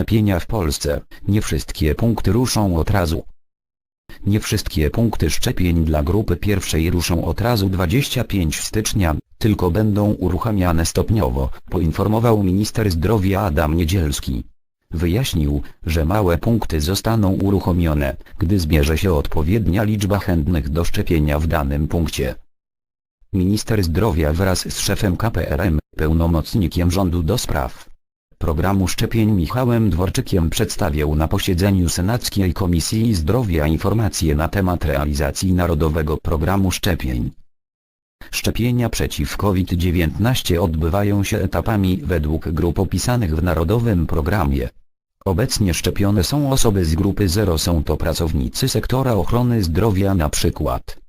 szczepienia w Polsce, nie wszystkie punkty ruszą od razu. Nie wszystkie punkty szczepień dla grupy pierwszej ruszą od razu 25 stycznia, tylko będą uruchamiane stopniowo, poinformował minister zdrowia Adam Niedzielski. Wyjaśnił, że małe punkty zostaną uruchomione, gdy zbierze się odpowiednia liczba chętnych do szczepienia w danym punkcie. Minister zdrowia wraz z szefem KPRM, pełnomocnikiem rządu do spraw programu szczepień Michałem Dworczykiem przedstawiał na posiedzeniu Senackiej Komisji Zdrowia informacje na temat realizacji Narodowego Programu Szczepień. Szczepienia przeciw COVID-19 odbywają się etapami według grup opisanych w Narodowym Programie. Obecnie szczepione są osoby z grupy 0 są to pracownicy sektora ochrony zdrowia przykład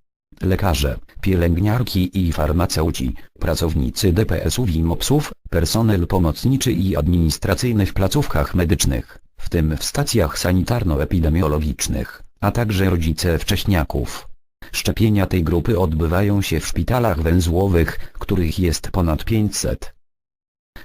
lekarze, pielęgniarki i farmaceuci, pracownicy DPS-ów i MOPS-ów, personel pomocniczy i administracyjny w placówkach medycznych, w tym w stacjach sanitarno-epidemiologicznych, a także rodzice wcześniaków. Szczepienia tej grupy odbywają się w szpitalach węzłowych, których jest ponad 500.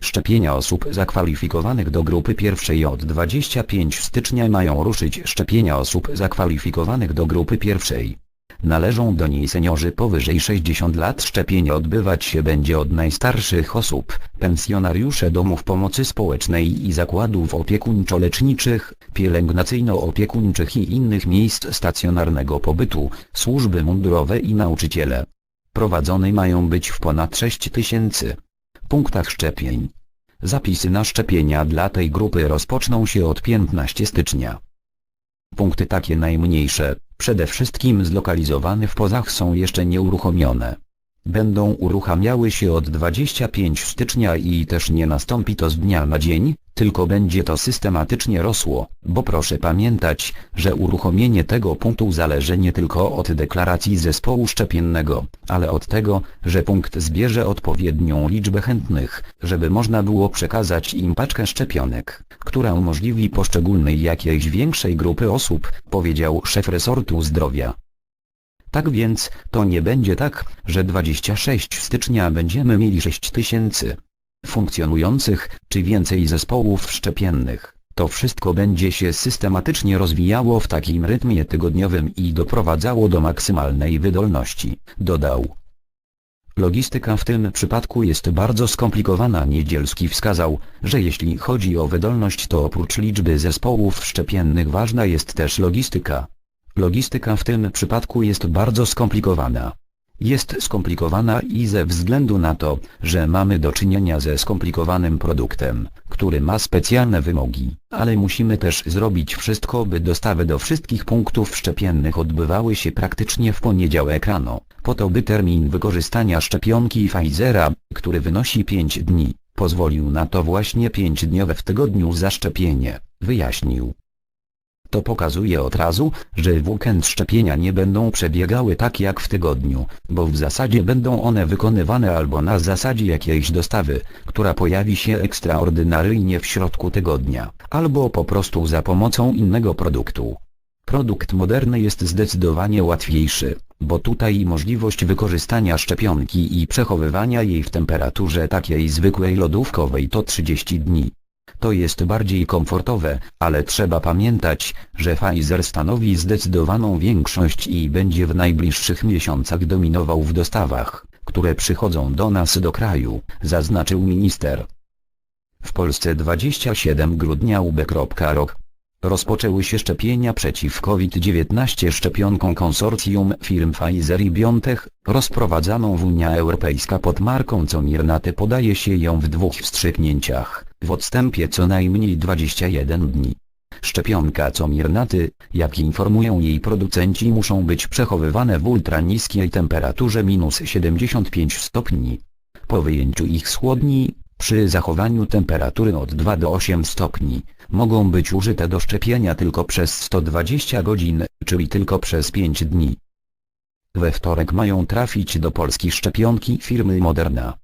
Szczepienia osób zakwalifikowanych do grupy pierwszej od 25 stycznia mają ruszyć szczepienia osób zakwalifikowanych do grupy pierwszej. Należą do niej seniorzy powyżej 60 lat. Szczepienie odbywać się będzie od najstarszych osób, pensjonariusze domów pomocy społecznej i zakładów opiekuńczo-leczniczych, pielęgnacyjno-opiekuńczych i innych miejsc stacjonarnego pobytu, służby mundurowe i nauczyciele. Prowadzone mają być w ponad 6 tysięcy punktach szczepień. Zapisy na szczepienia dla tej grupy rozpoczną się od 15 stycznia. Punkty takie najmniejsze, przede wszystkim zlokalizowane w pozach są jeszcze nieuruchomione. Będą uruchamiały się od 25 stycznia i też nie nastąpi to z dnia na dzień, tylko będzie to systematycznie rosło, bo proszę pamiętać, że uruchomienie tego punktu zależy nie tylko od deklaracji zespołu szczepiennego, ale od tego, że punkt zbierze odpowiednią liczbę chętnych, żeby można było przekazać im paczkę szczepionek, która umożliwi poszczególnej jakiejś większej grupy osób, powiedział szef resortu zdrowia. Tak więc, to nie będzie tak, że 26 stycznia będziemy mieli 6 tysięcy funkcjonujących, czy więcej zespołów szczepiennych. To wszystko będzie się systematycznie rozwijało w takim rytmie tygodniowym i doprowadzało do maksymalnej wydolności, dodał. Logistyka w tym przypadku jest bardzo skomplikowana. Niedzielski wskazał, że jeśli chodzi o wydolność to oprócz liczby zespołów szczepiennych ważna jest też logistyka. Logistyka w tym przypadku jest bardzo skomplikowana. Jest skomplikowana i ze względu na to, że mamy do czynienia ze skomplikowanym produktem, który ma specjalne wymogi, ale musimy też zrobić wszystko by dostawy do wszystkich punktów szczepiennych odbywały się praktycznie w poniedziałek rano, po to by termin wykorzystania szczepionki Pfizera, który wynosi 5 dni, pozwolił na to właśnie 5-dniowe w tygodniu zaszczepienie, wyjaśnił. To pokazuje od razu, że w weekend szczepienia nie będą przebiegały tak jak w tygodniu, bo w zasadzie będą one wykonywane albo na zasadzie jakiejś dostawy, która pojawi się ekstraordynaryjnie w środku tygodnia, albo po prostu za pomocą innego produktu. Produkt moderny jest zdecydowanie łatwiejszy, bo tutaj możliwość wykorzystania szczepionki i przechowywania jej w temperaturze takiej zwykłej lodówkowej to 30 dni. To jest bardziej komfortowe, ale trzeba pamiętać, że Pfizer stanowi zdecydowaną większość i będzie w najbliższych miesiącach dominował w dostawach, które przychodzą do nas do kraju, zaznaczył minister. W Polsce 27 grudnia ub.rok Rozpoczęły się szczepienia przeciw COVID-19 szczepionką konsorcjum firm Pfizer i BioNTech, rozprowadzaną w Unia Europejska pod marką Comirnaty podaje się ją w dwóch wstrzyknięciach, w odstępie co najmniej 21 dni. Szczepionka Comirnaty, jak informują jej producenci muszą być przechowywane w ultraniskiej temperaturze minus 75 stopni. Po wyjęciu ich z chłodni, przy zachowaniu temperatury od 2 do 8 stopni, mogą być użyte do szczepienia tylko przez 120 godzin, czyli tylko przez 5 dni. We wtorek mają trafić do Polski szczepionki firmy Moderna.